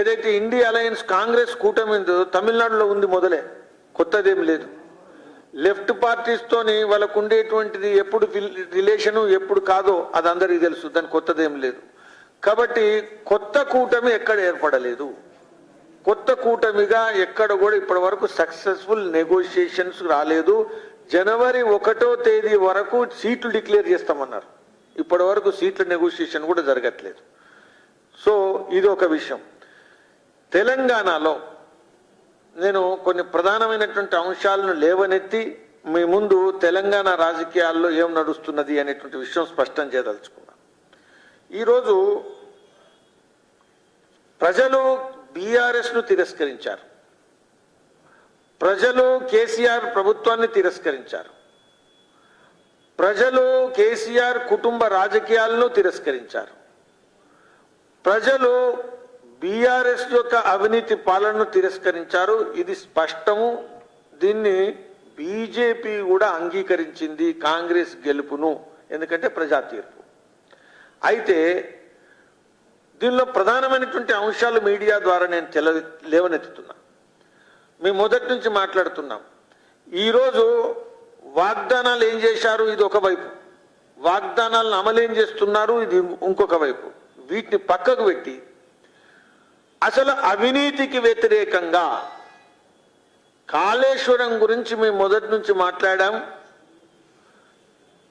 ఏదైతే India alliance Congress కూటమి తమిళనాడులో ఉంది మొదలే. కొత్తదేం లేదు. లెఫ్ట్ పార్టీస్తోని వాళ్ళకు ఉండేటువంటిది ఎప్పుడు రిలేషను ఎప్పుడు కాదో అది అందరికీ తెలుసు దాని కొత్తదేం లేదు. కాబట్టి కొత్త కూటమి ఎక్కడ ఏర్పడలేదు. కొత్త కూటమిగా ఎక్కడ కూడా ఇప్పటి వరకు సక్సెస్ఫుల్ నెగోషియేషన్స్ రాలేదు. జనవరి ఒకటో తేదీ వరకు సీట్లు డిక్లేర్ చేస్తామన్నారు. ఇప్పటి వరకు సీట్ల నెగోషియేషన్ కూడా జరగట్లేదు. సో ఇది ఒక విషయం. తెలంగాణలో నేను కొన్ని ప్రధానమైనటువంటి అంశాలను లేవనెత్తి మీ ముందు తెలంగాణ రాజకీయాల్లో ఏం నడుస్తున్నది అనేటువంటి విషయం స్పష్టం చేయదలుచుకున్నాను. ఈరోజు ప్రజలు బీఆర్ఎస్ను తిరస్కరించారు. ప్రజలు కేసీఆర్ ప్రభుత్వాన్ని తిరస్కరించారు. ప్రజలు కేసీఆర్ కుటుంబ రాజకీయాలను తిరస్కరించారు. ప్రజలు బీఆర్ఎస్ యొక్క అవినీతి పాలనను తిరస్కరించారు. ఇది స్పష్టము. దీన్ని బీజేపీ కూడా అంగీకరించింది కాంగ్రెస్ గెలుపును ఎందుకంటే ప్రజా తీర్పు అయితే దీనిలో ప్రధానమైనటువంటి అంశాలు మీడియా ద్వారా నేను తెల లేవనెత్తుతున్నా. మేము మొదటి నుంచి మాట్లాడుతున్నాం. ఈరోజు వాగ్దానాలు ఏం చేశారు? ఇది ఒక వైపు. వాగ్దానాలను అమలేం చేస్తున్నారు? ఇది ఇంకొక వైపు. వీటిని పక్కకు పెట్టి అసలు అవినీతికి వ్యతిరేకంగా కాళేశ్వరం గురించి మేము మొదటి నుంచి మాట్లాడాం.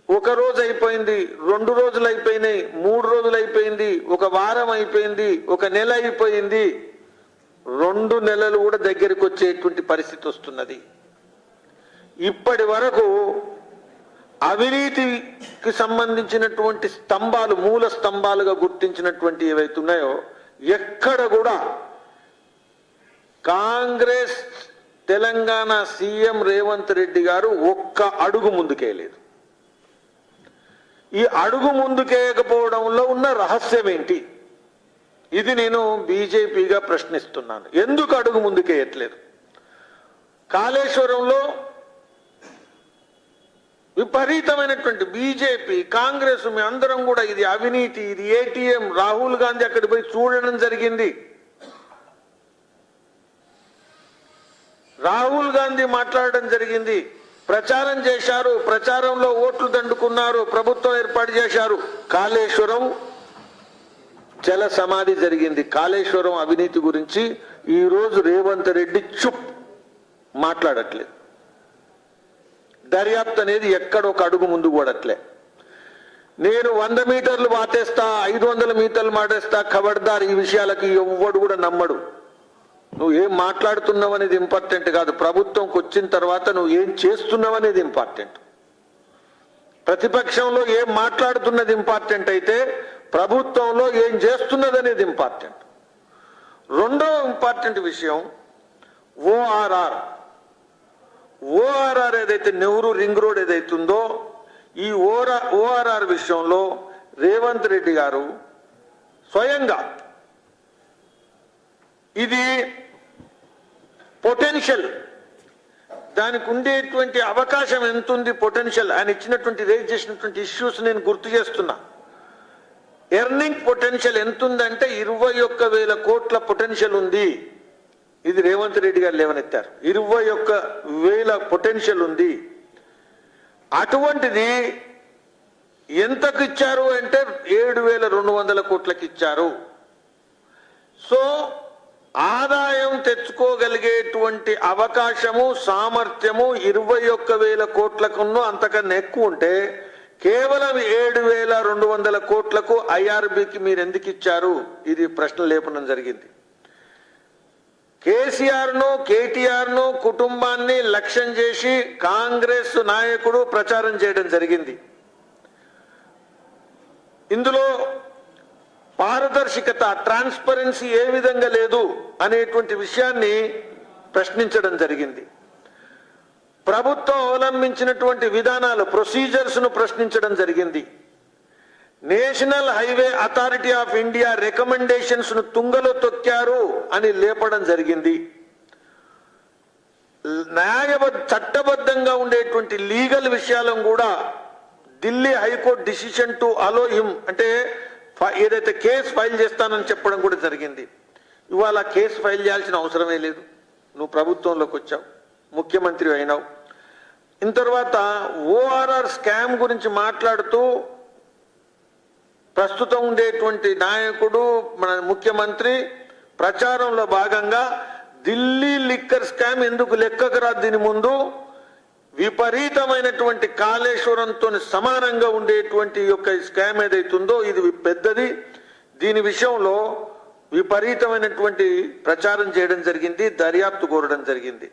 ఒక రోజు అయిపోయింది రెండు రోజులు అయిపోయినాయి మూడు రోజులు అయిపోయింది ఒక వారం అయిపోయింది ఒక నెల అయిపోయింది. రెండు నెలలు కూడా దగ్గరికి వచ్చేటువంటి పరిస్థితి వస్తున్నది. ఇప్పటి వరకు అవినీతికి సంబంధించినటువంటి స్తంభాలు మూల స్తంభాలుగా గుర్తించినటువంటి ఏవైతున్నాయో ఎక్కడ కూడా కాంగ్రెస్ తెలంగాణ సీఎం రేవంత్ రెడ్డి గారు ఒక్క అడుగు ముందుకేయలేదు. ఈ అడుగు ముందుకేయకపోవడంలో ఉన్న రహస్యం ఏంటి? ఇది నేను బీజేపీగా ప్రశ్నిస్తున్నాను. ఎందుకు అడుగు ముందుకేయట్లేదు? కాళేశ్వరంలో విపరీతమైనటువంటి బీజేపీ కాంగ్రెస్ మీ అందరం కూడా ఇది అవినీతి ఇది ఏటీఎం. రాహుల్ గాంధీ అక్కడికి పోయి చూడడం జరిగింది. రాహుల్ గాంధీ మాట్లాడడం జరిగింది. ప్రచారం చేశారు. ప్రచారంలో ఓట్లు దండుకున్నారు. ప్రభుత్వం ఏర్పాటు చేశారు. కాళేశ్వరం జల సమాధి జరిగింది. కాళేశ్వరం అవినీతి గురించి ఈరోజు రేవంత్ రెడ్డి చుప్ మాట్లాడట్లేదు. దర్యాప్తు అనేది ఎక్కడ ఒక అడుగు ముందు కూడట్లే. నేను వంద మీటర్లు మాటేస్తా ఐదు వందల మీటర్లు మాటేస్తా ఖబర్దార్ ఈ విషయాలకి ఎవ్వడు కూడా నమ్మడు. నువ్వు ఏం మాట్లాడుతున్నావు అనేది ఇంపార్టెంట్ కాదు. ప్రభుత్వంకి వచ్చిన తర్వాత నువ్వు ఏం చేస్తున్నావు అనేది ఇంపార్టెంట్ ప్రతిపక్షంలో ఏం మాట్లాడుతున్నది ఇంపార్టెంట్ అయితే ప్రభుత్వంలో ఏం చేస్తున్నది అనేది ఇంపార్టెంట్ రెండో ఇంపార్టెంట్ విషయం ఓఆర్ఆర్ ఏదైతే నెహ్రూ రింగ్ రోడ్ ఏదైతుందో ఈ ఓరా ఓఆర్ఆర్ విషయంలో రేవంత్ రెడ్డి గారు స్వయంగా ఇది పొటెన్షియల్. దానికి ఉండేటువంటి అవకాశం ఎంత ఉంది పొటెన్షియల్? ఆయన ఇచ్చినటువంటి రేజ్ చేసినటువంటి ఇష్యూస్ నేను గుర్తు చేస్తున్నా. ఎర్నింగ్ పొటెన్షియల్ ఎంత ఉందంటే ఇరవై ఒక్క వేల కోట్ల పొటెన్షియల్ ఉంది. ఇది రేవంత్ రెడ్డి గారు లేవనెత్తారు. ఇరవై ఒక్క వేల పొటెన్షియల్ ఉంది. అటువంటిది ఎంతకు ఇచ్చారు అంటే ఏడు వేల రెండు వందల కోట్లకి ఇచ్చారు. సో ఆదాయం తెచ్చుకోగలిగేటువంటి అవకాశము సామర్థ్యము ఇరవై ఒక్క వేల కోట్లకున్నో అంతకన్నా ఎక్కువ ఉంటే కేవలం ఏడు వేల రెండు వందల కోట్లకు ఐఆర్బికి మీరు ఎందుకు ఇచ్చారు? ఇది ప్రశ్న లేపడం జరిగింది. కేసీఆర్ను కేటీఆర్ను కుటుంబాన్ని లక్ష్యం చేసి కాంగ్రెస్ నాయకుడు ప్రచారం చేయడం జరిగింది. ఇందులో పారదర్శకత ట్రాన్స్పరెన్సీ ఏ విధంగా లేదు అనేటువంటి విషయాన్ని ప్రశ్నించడం జరిగింది. ప్రభుత్వం అవలంబించినటువంటి విధానాలు ప్రొసీజర్స్ను ప్రశ్నించడం జరిగింది. National highway authority of India రికమెండేషన్స్ను తుంగలో తొక్కారు అని లేపడం జరిగింది. న్యాయబద్ధ చట్టబద్ధంగా ఉండేటువంటి లీగల్ విషయాలను కూడా Delhi high court decision to allow him అంటే ఏదైతే కేసు ఫైల్ చేస్తానని చెప్పడం కూడా జరిగింది. ఇవాళ కేసు ఫైల్ చేయాల్సిన అవసరమే లేదు. నువ్వు ప్రభుత్వంలోకి వచ్చావు. ముఖ్యమంత్రి అయినావు. ఇన్ తర్వాత ఓఆర్ఆర్ స్కామ్ గురించి మాట్లాడుతూ ప్రస్తుతం ఉండేటువంటి నాయకుడు మన ముఖ్యమంత్రి ప్రచారంలో భాగంగా ఢిల్లీ లిక్కర్ స్కామ్ ఎందుకు లెక్కకు దీని ముందు? విపరీతమైనటువంటి కాళేశ్వరంతో సమానంగా ఉండేటువంటి యొక్క స్కామ్ ఏదైతుందో ఇది పెద్దది. దీని విషయంలో విపరీతమైనటువంటి ప్రచారం చేయడం జరిగింది దర్యాప్తు కోరడం జరిగింది.